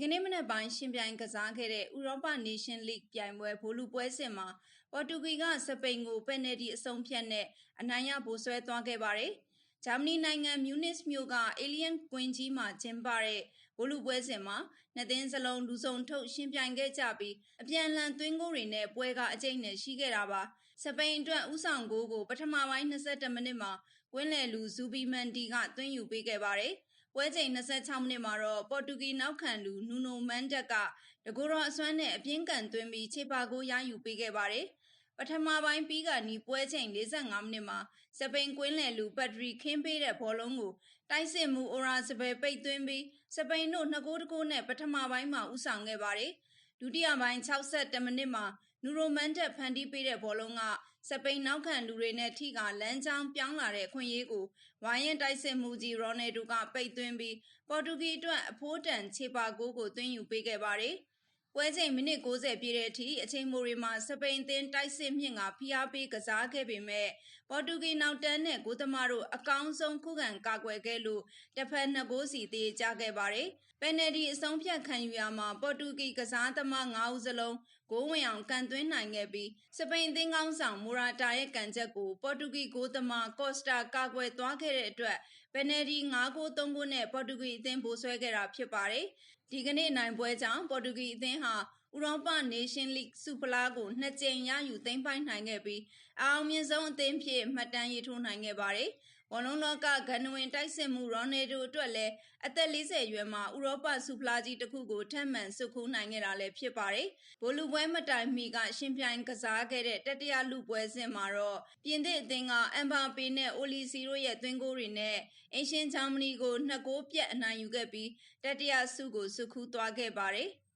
ကနေ့မနက်ပိုင်းရှင်ပြိုင်ကစားခဲ့တဲ့ဥရောပနေရှင်လိဂ်ပြိုင်ပွဲဗိုလ်လုပွဲစဉ်မှာပေါ်တူဂီကစပိန်ကိုပယ်နယ်တီအဆုံးဖြတ်နဲ့အနိုင်ရဗိုလ်ဆွဲသွားခဲ့ပါတယ်။ဂျာမနီနိုင်ငံမြူနစ်မြို့ကအေလီယန်ကွင်းကြီးမှာကျင်းပတဲ့ဗိုလ်လုပွဲစဉ်မှာနှစ်သင်းစလုံးလူစုံထုတ်ရှင်ပြိုင်ခဲ့ကြပြီးအပြန်အလှန်သွင်းဂိုးတွေနဲ့ပွဲကအကျိတ်နဲ့ရှိခဲ့တာပါ။စပိန်အတွက်ဥဆောင်ဂိုးကိုပထမပိုင်း22မိနစ်မှာကွင်းလယ်လူဇူဘီမန်တီကသွင်းယူပေးခဲ့ပါတယ်။ ပွဲချိန်26မိနစ်မှာတော့ပေါ်တူဂီနောက်ခံလူနူနိုမန်ဒက်ကတကူတော်အစွမ်းနဲ့အပြင်းကန်သွင်းပြီးခြေပါကိုရယူပေးခဲ့ပါတယ်။ပထမပိုင်းပြီးကနီးပွဲချိန်45မိနစ်မှာစပိန်ကွင်းလယ်လူပတ်ထရီခင်းပေးတဲ့ဘောလုံးကိုတိုက်စစ်မှုအိုရာစပယ်ပိတ်သွင်းပြီးစပိန်တို့နှစ်ဂိုးတကိုးနဲ့ပထမပိုင်းမှာဥဆောင်ခဲ့ပါတယ်။ဒုတိယပိုင်း62မိနစ်မှာ နူရိုမန်တက်ဖန်တီးပေးတဲ့ဘောလုံးကစပိန်နောက်ခံလူတွေနဲ့ထိကလမ်းကြောင်းပြောင်းလာတဲ့ခွင့်ရေးကိုဝိုင်းရင်တိုက်စစ်မှုကြီးရော်နယ်ဒိုကပိတ်သွင်းပြီးပေါ်တူဂီအတွက်အဖိုးတန်ခြေပါကိုကိုသွင်းယူပေးခဲ့ပါတယ်။ပွဲချိန်မိနစ်60ပြည့်တဲ့အထိအချိန်မိုတွေမှာစပိန်အသင်းတိုက်စစ်မြင့်ကဖိအားပေးကစားခဲ့ပေမဲ့ပေါ်တူဂီနောက်တန်းနဲ့ဂိုသမားတို့အကောင်းဆုံးခုခံကာကွယ်ခဲ့လို့တစ်ဖက်နှစ်ဂိုးစီသေးကြခဲ့ပါတယ်။ပယ်နယ်တီအဆုံးဖြတ်ခံယူရမှာပေါ်တူဂီကစားသမား9ဦးစလုံး ဂိုးဝင်အောင်ကန်သွင်းနိုင်ခဲ့ပြီးစပိန်အသင်းကောင်းဆောင်မိုရာတာရဲ့ကန်ချက်ကိုပေါ်တူဂီဂိုသမားကော့စတာကာကွယ်သွားခဲ့တဲ့အတွက်ပယ်နယ်တီ9ဂိုး3ဂိုးနဲ့ပေါ်တူဂီအသင်းဗိုလ်ဆွဲခဲ့တာဖြစ်ပါတယ်။ဒီကနေ့နိုင်ပွဲကြောင့်ပေါ်တူဂီအသင်းဟာဥရောပနေရှင်လိဂ်စူဖလားကိုနှစ်ကြိမ်ရယူသိမ်းပိုက်နိုင်ခဲ့ပြီးအအောင်မြင်ဆုံးအသင်းဖြစ်မှတ်တမ်းရေးထိုးနိုင်ခဲ့ပါတယ်။ ဘောလုံးလောကဂန်နဝင်တိုက်စစ်မှုရော်နယ်ဒိုအတွက်လည်းအသက်40ရွယ်မှာဥရောပစူဖလားကြီးတစ်ခုကိုထပ်မံစုခိုးနိုင်ခဲ့တာလည်းဖြစ်ပါတယ်။ဘိုလူပွဲမတိုင်မီကရှင်ပြိုင်ကစားခဲ့တဲ့တတိယလူပွဲစဉ်မှာတော့ပြင်သစ်အသင်းကအမ်ဘာပေနဲ့အိုလီစီတို့ရဲ့သွင်းဂိုးတွေနဲ့အင်ရှင်ဂျာမနီကိုနှစ်ဂိုးပြတ်အနိုင်ယူခဲ့ပြီးတတိယဆုကိုစုခူးသွားခဲ့ပါတယ်။